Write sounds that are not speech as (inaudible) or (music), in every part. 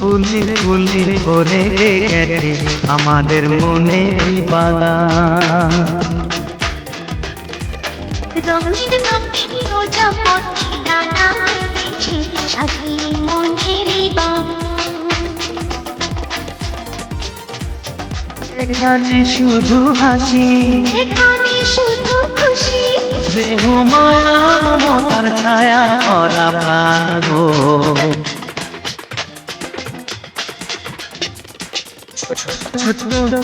ফুলে ফুলে ভরে গেছে আমাদের মনে বাগান। রঙিন সাজিয়ে মনের এখানে শুধু হাসি এখানে শুধু খুশি। দেহ মায়া মমতার ছায়া করা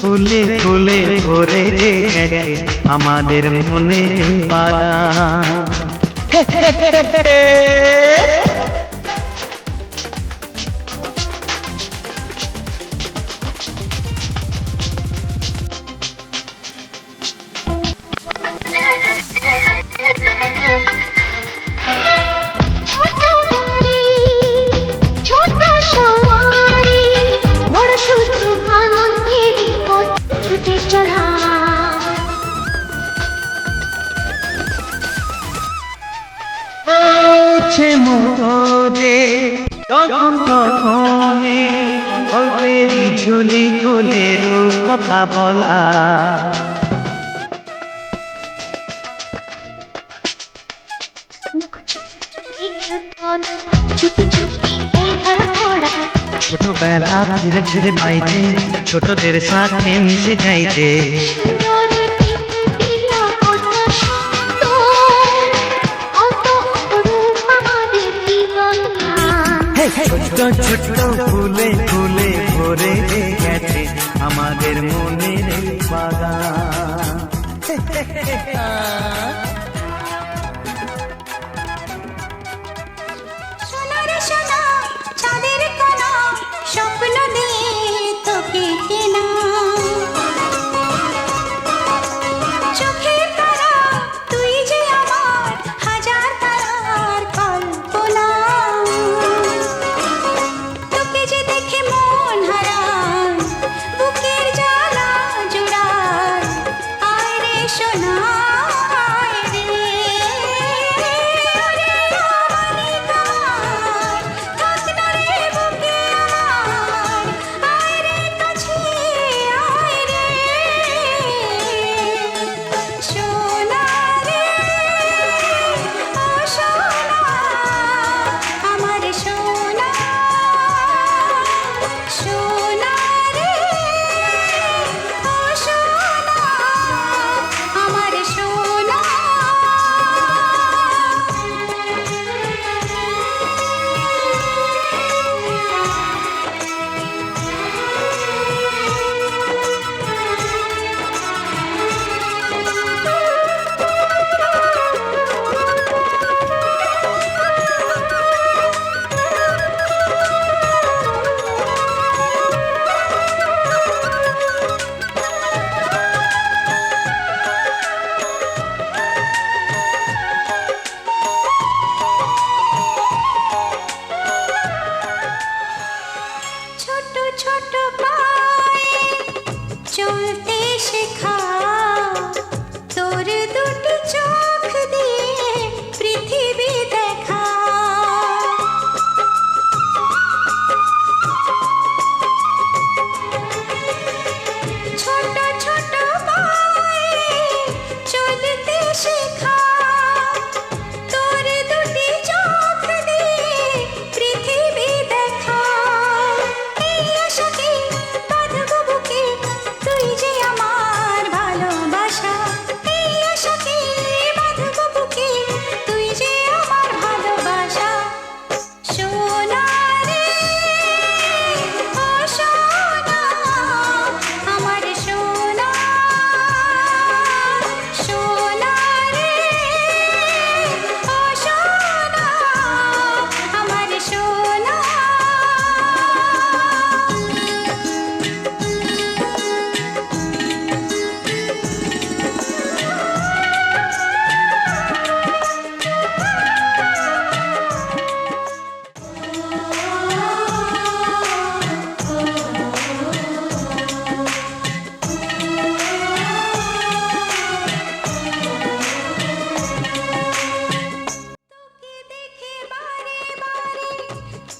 ফুলে ফুলে ভরে আমাদের মনে বাগান (laughs) আছে মোরে তখন তখনে গল্পের ঝুলি ঝুলের কথা বলা। ছোটবেলা ধীরে ধীরে পাইতে ছোটদের সাথে মিশে যাইতে। ছোট ছোট ফুলে ফুলে ভরে গেছে আমাদের মনের বাগান। (laughs)